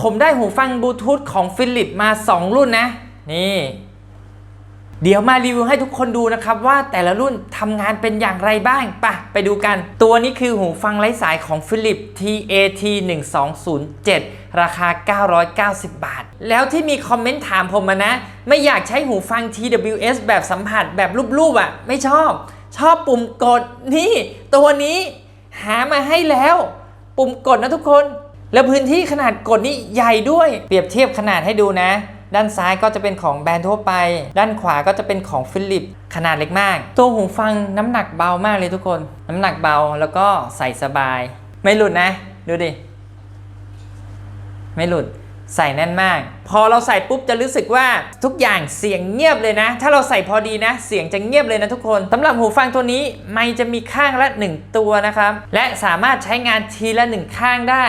ผมได้หูฟังบลูทูธของฟิลิปมา 2 รุ่นนะ นี่ เดี๋ยวมารีวิวให้ทุกคนดูนะครับ ว่าแต่ละรุ่นทำงานเป็นอย่างไรบ้างปะไปดูกัน ตัวนี้คือหูฟังไร้สายของ Philips TAT 1207ราคา 990 บาท แล้วที่มีคอมเมนต์ถามผมมานะ ไม่อยากใช้หูฟัง TWS แบบสัมผัสแบบรูปๆอะ ไม่ชอบ ชอบปุ่มกดนี่ ตัวนี้หามาให้แล้ว ปุ่มกดนะทุกคน แล้วพื้นที่ขนาดกดนี่ใหญ่ด้วย เปรียบเทียบขนาดให้ดูนะ ด้านซ้ายก็จะเป็นของแบรนด์ทั่วไป ด้านขวาก็จะเป็นของฟิลิปขนาดเล็กมาก ตัวหูฟังน้ำหนักเบามากเลยทุกคน น้ำหนักเบาแล้วก็ใส่สบาย ไม่หลุดนะ ดูดิ ไม่หลุดใส่แน่นมาก พอเราใส่ปุ๊บจะรู้สึกว่าทุกอย่างเสียงเงียบเลยนะ ถ้าเราใส่พอดีนะ เสียงจะเงียบเลยนะทุกคนสำหรับหูฟังตัวนี้ไม่จะมีข้างละ 1 ตัวนะครับ และสามารถใช้งานทีละ 1 ข้างได้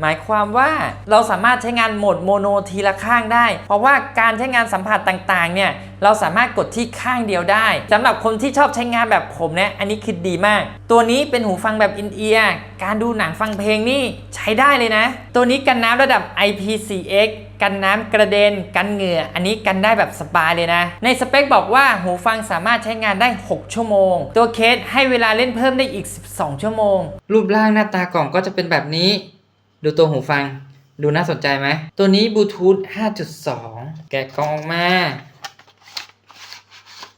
หมายความว่าเราสามารถใช้งานโหมดโมโนทีละข้างได้ เพราะว่าการใช้งานสัมผัสต่างๆ เนี่ยเราสามารถกดที่ข้างเดียวได้สำหรับคนที่ชอบใช้งานแบบผมเนี่ยอันนี้คือดีมาก ตัวนี้เป็นหูฟังแบบอินเอียร์การดูหนังฟังเพลงนี่ใช้ได้เลยนะ ตัวนี้กันน้ำระดับ IP4X กันน้ำกระเด็น กันเหงื่อ อันนี้กันได้แบบสบายเลยนะ ในสเปคบอกว่าหูฟังสามารถใช้งานได้ 6 ชั่วโมง ตัวเคสให้เวลาเล่นเพิ่มได้อีก 12 ชั่วโมง รูปร่างหน้าตากล่องก็จะเป็นแบบนี้ ดูตัวหูฟัง ดูน่าสนใจไหม ตัวนี้บลูทูธ5.2 แกะกล่องออกมา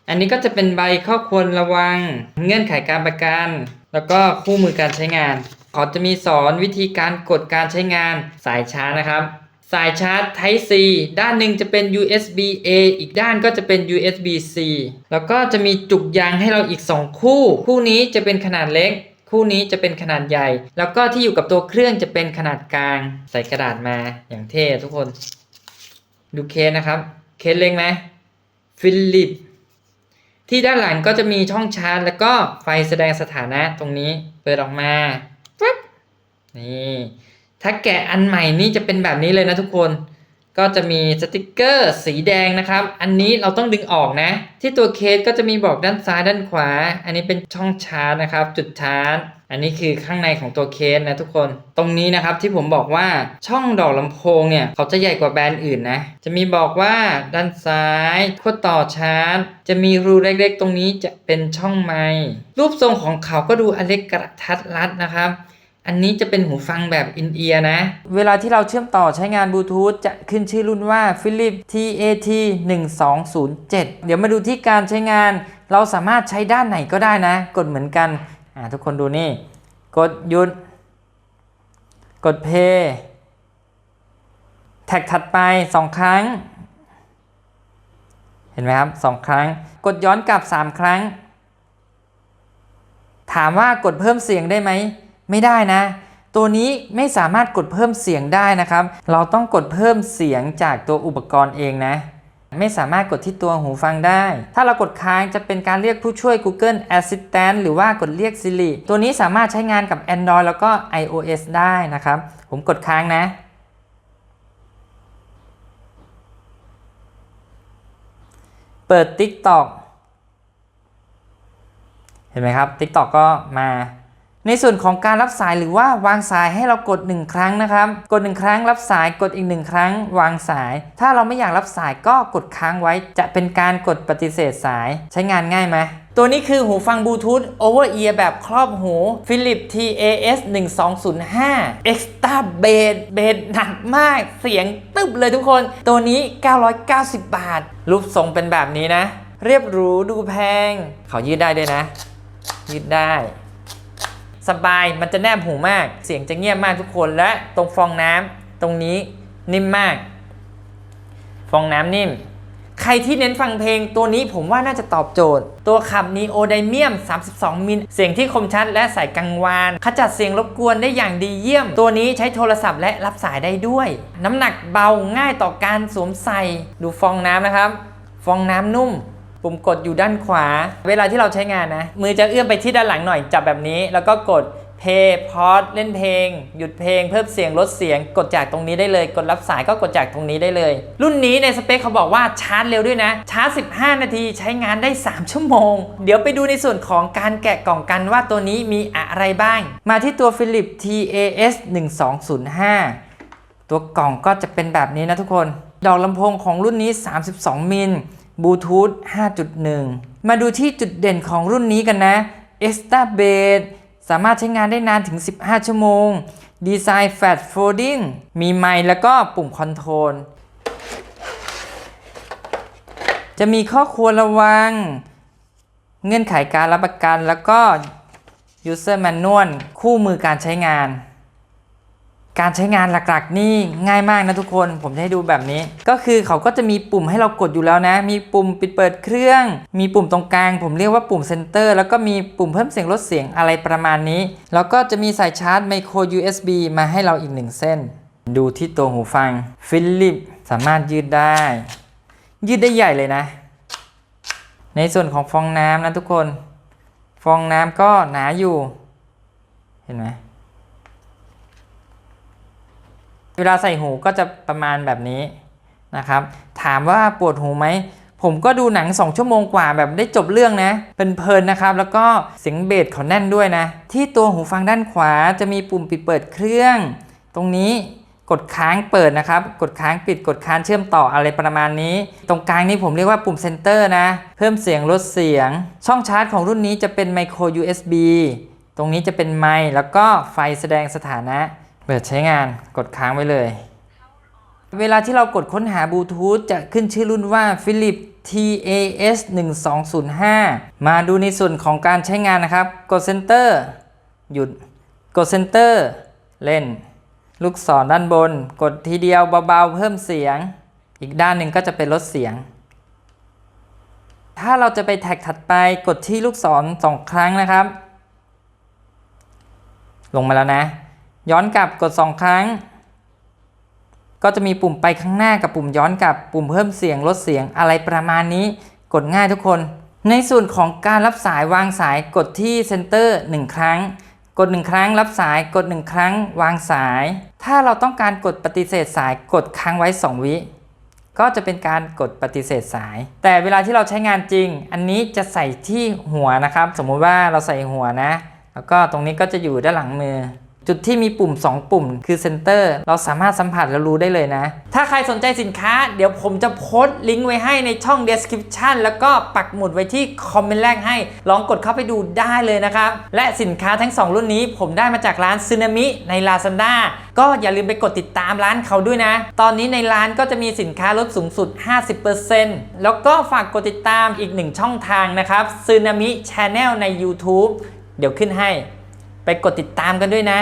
อันนี้ก็จะเป็นใบข้อควรระวัง เงื่อนไขการประกัน แล้วก็คู่มือการใช้งาน เขาจะมีสอนวิธีการกดการใช้งานสายชาร์จนะครับ สายชาร์จ Type C ด้านหนึ่งจะเป็น USB A อีกด้านก็จะเป็น USB C แล้วก็จะมีจุกยางให้เราอีก 2 คู่ คู่นี้จะเป็นขนาดเล็ก คู่นี้จะเป็นขนาดใหญ่ แล้วก็ที่อยู่กับตัวเครื่องจะเป็นขนาดกลาง ใส่กระดาษมาอย่างเท่ทุกคน ดูเคสนะครับ เคสเล็กไหมฟิลิปที่ด้านหลังก็จะมีช่องชาร์จ แล้วก็ไฟแสดงสถานะตรงนี้เปิดออกมาปึ๊บนี่ถ้าแกะอันใหม่นี่จะเป็นแบบนี้เลยนะทุกคน ก็จะมีสติกเกอร์สีแดงนะครับ อันนี้เราต้องดึงออกนะ ที่ตัวเคสก็จะมีบอกด้านซ้ายด้านขวา อันนี้เป็นช่องชาร์จนะครับ จุดชาร์จ อันนี้คือข้างในของตัวเคสนะทุกคน ตรงนี้นะครับที่ผมบอกว่าช่องดอกลำโพงเนี่ย เขาจะใหญ่กว่าแบรนด์อื่นนะ จะมีบอกว่าด้านซ้ายขั้วต่อชาร์จ จะมีรูเล็กๆ ตรงนี้จะเป็นช่องไมค์รูปทรงของเขาก็ดูอเล็กกระทัดรัดนะครับ อันนี้จะเป็นหูฟังแบบอินเอียร์นะ เวลาที่เราเชื่อมต่อใช้งานบลูทูธจะขึ้นชื่อรุ่นว่า Philips TAT 1207 เดี๋ยวมาดูที่การใช้งาน เราสามารถใช้ด้านไหนก็ได้นะ กดเหมือนกัน อ่าทุกคนดูนี่ กดหยุด กดเพย์แท็กถัดไป 2 ครั้ง เห็นไหมครับ 2 ครั้ง กดย้อนกลับ 3 ครั้ง ถามว่ากดเพิ่มเสียงได้ไหม ไม่ได้นะ ตัวนี้ไม่สามารถกดเพิ่มเสียงได้นะครับ เราต้องกดเพิ่มเสียงจากตัวอุปกรณ์เองนะ ไม่สามารถกดที่ตัวหูฟังได้ ถ้าเรากดค้างจะเป็นการเรียกผู้ช่วย Google Assistant หรือว่ากดเรียก Siri ตัวนี้สามารถใช้งานกับ Android แล้วก็ iOS ได้นะครับ ผมกดค้างนะเปิด TikTok เห็นไหมครับ TikTok ก็มา ในส่วนของการรับสายหรือว่าวางสายให้เรากด 1 ครั้งนะครับ กด 1 ครั้งรับสายกดอีก 1 ครั้ง วางสาย ถ้าเราไม่อยากรับสายก็กดค้างไว้ จะเป็นการกดปฏิเสธสายใช้งานง่ายไหมตัวนี้คือหูฟังบลูทูธ Over Ear แบบครอบหู Philips TAS 1205 Extra Bass เบสหนักมาก เสียงตึบเลยทุกคน ตัวนี้ 990 บาท รูปทรงเป็นแบบนี้นะ เรียบหรูดูแพง เขายืดได้ด้วยนะ ยืดได้ สบายมันจะแนบหูมาก เสียงจะเงียบมากทุกคนและตรงฟองน้ำตรงนี้นิ่มมาก ฟองน้ำนิ่ม ใครที่เน้นฟังเพลงตัวนี้ผมว่าน่าจะตอบโจทย์ ตัวขับ Neo d y m i u m 32 มิล เสียงที่คมชัดและใส่กังวานขจัดเสียงรบกวนได้อย่างดีเยี่ยม ตัวนี้ใช้โทรศัพท์และรับสายได้ด้วย น้ำหนักเบาง่ายต่อการสวมใส่ ดูฟองน้ำนะครับ ฟองน้ำนุ่ม ปุ่มกดอยู่ด้านขวา เวลาที่เราใช้งานนะ มือจะเอื้อมไปที่ด้านหลังหน่อยจับแบบนี้ แล้วก็กดเพย์พอดเล่นเพลง หยุดเพลงเพิ่มเสียงลดเสียง กดจากตรงนี้ได้เลย กดรับสายก็กดจากตรงนี้ได้เลย รุ่นนี้ในสเปคเขาบอกว่าชาร์จเร็วด้วยนะ ชาร์จ 15 นาทีใช้งานได้ 3 ชั่วโมง เดี๋ยวไปดูในส่วนของการแกะกล่องกันว่าตัวนี้มีอะไรบ้าง มาที่ตัว Philips TAS 1205 ตัวกล่องก็จะเป็นแบบนี้นะทุกคน ดอกลำโพงของรุ่นนี้ 32 มิล บลูทูธ5.1 มาดูที่จุดเด่นของรุ่นนี้กันนะ Extra b a s สามารถใช้งานได้นานถึง 15 ชั่วโมง ดีไซน์ Fat Folding มีไมค์แล้วก็ปุ่มคอนโทรล จะมีข้อควรระวัง เงื่อนไขการรับประกันแล้วก็ User Manual คู่มือการใช้งาน การใช้งานหลักๆ นี่ง่ายมากนะทุกคน ผมจะให้ดูแบบนี้ ก็คือเขาก็จะมีปุ่มให้เรากดอยู่แล้วนะ มีปุ่มปิดเปิดเครื่อง มีปุ่มตรงกลาง ผมเรียกว่าปุ่มเซนเตอร์แล้วก็มีปุ่มเพิ่มเสียงลดเสียงอะไรประมาณนี้ แล้วก็จะมีสายชาร์จไมโคร USB มาให้เราอีกหนึ่งเส้น ดูที่ตัวหูฟังฟิลิปสามารถยืดได้ ยืดได้ใหญ่เลยนะ ในส่วนของฟองน้ำนะทุกคน ฟองน้ำก็หนาอยู่ เห็นไหม เวลาใส่หูก็จะประมาณแบบนี้นะครับ ถามว่าปวดหูไหม ผมก็ดูหนัง 2 ชั่วโมงกว่าแบบได้จบเรื่องนะ เป็นเพลินนะครับ แล้วก็เสียงเบสเขาแน่นด้วยนะ ที่ตัวหูฟังด้านขวาจะมีปุ่มปิดเปิดเครื่อง ตรงนี้กดค้างเปิดนะครับ กดค้างปิด กดค้างเชื่อมต่ออะไรประมาณนี้ ตรงกลางนี้ผมเรียกว่าปุ่มเซนเตอร์นะ เพิ่มเสียงลดเสียง ช่องชาร์จของรุ่นนี้จะเป็นไมโคร USB ตรงนี้จะเป็นไมค์แล้วก็ไฟแสดงสถานะ เปิดใช้งานกดค้างไว้เลย เวลาที่เรากดค้นหาบลูทูธจะขึ้นชื่อรุ่นว่า Philips TAS 1205มาดูในส่วนของการใช้งานนะครับ กด Center หยุด กด Center เล่น ลูกศรด้านบน กดทีเดียวเบาๆ เพิ่มเสียง อีกด้านหนึ่งก็จะเป็นลดเสียง ถ้าเราจะไปแท็กถัดไปกดที่ลูกศรสองครั้งนะครับ ลงมาแล้วนะ ย้อนกลับกด 2 ครั้ง ก็จะมีปุ่มไปข้างหน้ากับปุ่มย้อนกลับ ปุ่มเพิ่มเสียงลดเสียงอะไรประมาณนี้ กดง่ายทุกคน ในส่วนของการรับสายวางสายกดที่เซนเตอร์1ครั้ง กด 1 ครั้ง รับสายกด 1 ครั้ง วางสาย ถ้าเราต้องการกดปฏิเสธสายกดค้างไว้ 2 วิก็จะเป็นการกดปฏิเสธสาย แต่เวลาที่เราใช้งานจริง อันนี้จะใส่ที่หัวนะครับ สมมุติว่าเราใส่หัวนะ แล้วก็ตรงนี้ก็จะอยู่ด้านหลังมือ จุดที่มีปุ่ม 2 ปุ่ม คือเซนเตอร์เราสามารถสัมผัสและรู้ได้เลยนะ ถ้าใครสนใจสินค้า เดี๋ยวผมจะโพสต์ลิงก์ไว้ให้ในช่อง description แล้วก็ปักหมุดไว้ที่คอมเมนต์แรกให้ ลองกดเข้าไปดูได้เลยนะครับ และสินค้าทั้ง 2 รุ่นนี้ ผมได้มาจากร้านซึนามิใน Lazada ก็อย่าลืมไปกดติดตามร้านเขาด้วยนะ ตอนนี้ในร้านก็จะมีสินค้าลดสูงสุด 50%แล้วก็ฝากกดติดตามอีกหนึ่งช่องทางนะครับซึนามิ Channel ใน YouTube เดี๋ยวขึ้นให้ ไปกดติดตามกันด้วยนะ